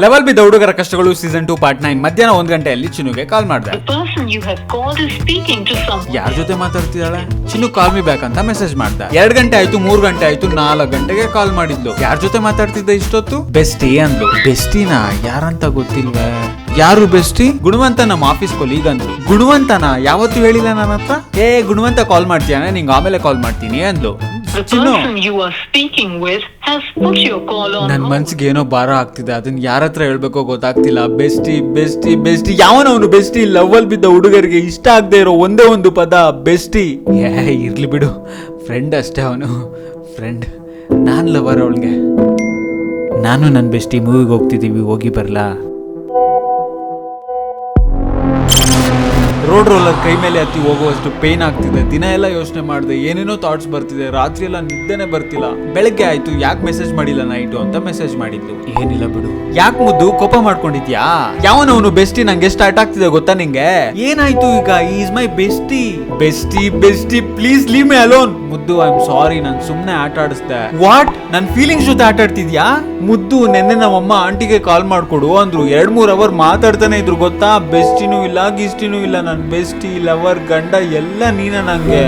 Level B ಹುಡುಗರ ಕಷ್ಟಗಳು season two part nine ಮಧ್ಯಾಹ್ನ ಒಂದ್ ಗಂಟೆಯಲ್ಲಿ ಚಿನ್ನುಗೆ ಕಾಲ್ ಮಾಡಿದೆ. ಯಾರ ಜೊತೆ ಮಾತಾಡ್ತಿದ್ದಾಳೆ? ಚಿನ್ನು ಕಾಲ್ ಮಿ ಬ್ಯಾಕ್ ಅಂತ ಮೆಸೇಜ್ ಮಾಡ್ದ. ಎರಡ್ ಗಂಟೆ ಆಯ್ತು ಮೂರ್ ಗಂಟೆ ಆಯ್ತು ನಾಲ್ಕು ಗಂಟೆಗೆ ಕಾಲ್ ಮಾಡಿದ್ಲು. ಯಾರ ಜೊತೆ ಮಾತಾಡ್ತಿದ್ದ ಇಷ್ಟೊತ್ತು? ಬೆಸ್ಟಿ ಅಂದ್ಲು. ಬೆಸ್ಟಿನ? ಯಾರಂತ ಗೊತ್ತಿಲ್ವೇ? ಯಾರು ಬೆಸ್ಟಿ ಗುಣವಂತ ನಮ್ಮ ಆಫೀಸ್ ಕೊಲೀಗ್ ಅಂದ್ಲು ಗುಣವಂತನ ಯಾವತ್ತು ಹೇಳಿಲ್ಲ ನನ್ನ ಹತ್ರ? ಏ ಗುಣವಂತ ಕಾಲ್ ಮಾಡ್ತೀಯಾನೆ ನಿಂಗೆ ಆಮೇಲೆ ಕಾಲ್ ಮಾಡ್ತೀನಿ ಅಂದ್ಲು. ನನ್. ಮನ್ಸಿಗೆ ಏನೋ ಭಾರ ಆಗ್ತಿದೆ. ಅದನ್ನ ಯಾರ ಹತ್ರ ಹೇಳ್ಬೇಕೋ ಗೊತ್ತಾಗ್ತಿಲ್ಲ. ಬೆಸ್ಟಿ ಬೆಸ್ಟಿ ಬೆಸ್ಟಿ ಯಾವನವನು ಬೆಸ್ಟಿ ಲವ್ ಅಲ್ಲಿ ಬಿದ್ದ ಹುಡುಗರಿಗೆ ಇಷ್ಟ ಆಗದೆ ಇರೋ ಒಂದೇ ಒಂದು ಪದ ಬೆಸ್ಟಿ ಏ ಇರ್ಲಿ ಬಿಡು. ಫ್ರೆಂಡ್ ಅಷ್ಟೇ ಅವನು. ಫ್ರೆಂಡ್ ನಾನು ಲವರ್ ಅವಳಿಗೆ. ನಾನು ನನ್ನ ಬೆಸ್ಟಿ ಮೂವಿಗೆ ಹೋಗ್ತಿದ್ದೀವಿ ಹೋಗಿ ಬರ್ಲಾ? ರೋಡ್ ರೋಲರ್ ಕೈ ಮೇಲೆ ಹತ್ತಿ ಹೋಗುವಷ್ಟು ಪೇನ್ ಆಗ್ತಿದೆ. ದಿನ ಎಲ್ಲ ಯೋಚನೆ ಮಾಡಿದೆ ಏನೇನೋ ಥಾಟ್ಸ್ ಬರ್ತಿದೆ ರಾತ್ರಿ ಎಲ್ಲ ನಿದ್ದೆನೆ ಬರ್ತಿಲ್ಲ. ಬೆಳಗ್ಗೆ ಆಯ್ತು ಯಾಕೆ ಮೆಸೇಜ್ ಮಾಡಿಲ್ಲ ನೈಟು ಅಂತ ಮೆಸೇಜ್ ಮಾಡಿದ್ದು ಏನಿಲ್ಲ ಬಿಡು. ಯಾಕೆ ಮುದ್ದು ಕೋಪ ಮಾಡ್ಕೊಂಡಿದ್ಯಾ? ಯಾವನವನು ಬೆಸ್ಟಿ ನಂಗೆ ಸ್ಟಾರ್ಟ್ ಆಗ್ತಿದೆ ಗೊತ್ತಾ ನಿಂಗೆ? ಏನಾಯ್ತು ಈಗ? Is my bestie bestie bestie please leave my alone ಮುದ್ದು ಐ ಆಮ್ ಸಾರಿ ನಾನು ಸುಮ್ನೆ ಆಟ ಆಡಿಸ್ದೆ. ವಾಟ್ ನನ್ ಫೀಲಿಂಗ್ಸ್ ಜೊತೆ ಆಟ ಆಡ್ತಿದ್ಯಾ? ಮುದ್ದು ನೆನ್ನೆ ನಮ್ಮಮ್ಮ ಆಂಟಿಗೆ ಕಾಲ್ ಮಾಡ್ಕೊಡು ಅಂದ್ರು. ಎರಡ್ ಮೂರ್ ಅವರ್ ಮಾತಾಡ್ತಾನೆ ಇದ್ರು ಗೊತ್ತಾ? ಬೆಸ್ಟಿನೂ ಇಲ್ಲ ಗಿಸ್ಟಿನೂ ಇಲ್ಲ ನನ್ ಬೆಸ್ಟಿ ಲವರ್ ಗಂಡ, ಎಲ್ಲ ನೀನ ನನಗೆ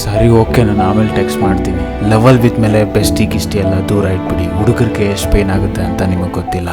ಸರಿ ಓಕೆ ನಾನು ಆಮೇಲೆ ಟೆಕ್ಸ್ಟ್ ಮಾಡ್ತೀನಿ. ಲೆವೆಲ್ ಬಿದ್ದ ಮೇಲೆ ಬೆಸ್ಟಿ ಗಿಸ್ಟಿ ಎಲ್ಲ ದೂರ ಇಟ್ಬಿಡಿ. ಹುಡುಗರಿಗೆ ಎಷ್ಟು ಪೇನ್ ಆಗುತ್ತೆ ಅಂತ ನಿಮಗೆ ಗೊತ್ತಿಲ್ಲ.